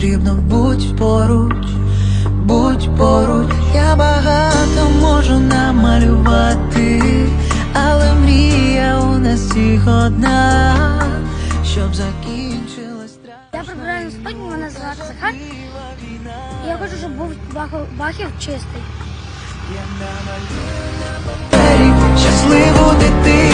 потрібно. Будь поруч, будь поруч. Я багато можу намалювати, але мрія у нас всіх одна, щоб закінчилась Я прибираю на сьогодні, мене звати Захар. Я хочу, щоб був Бахів чистий. Я намалюю на папері щасливу дитину,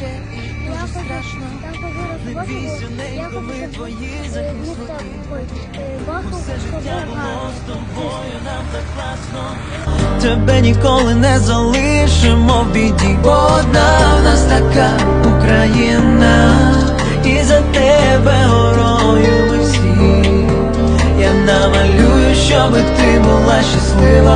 Я хочу, там повірити Бахову, я хочу, щоб е, місто, ой, е, Бахов гарно. Тебе ніколи не залишимо в біді, бо одна в нас така Україна, і за тебе горою ми всі. Я намалюю, щоби ти була щаслива.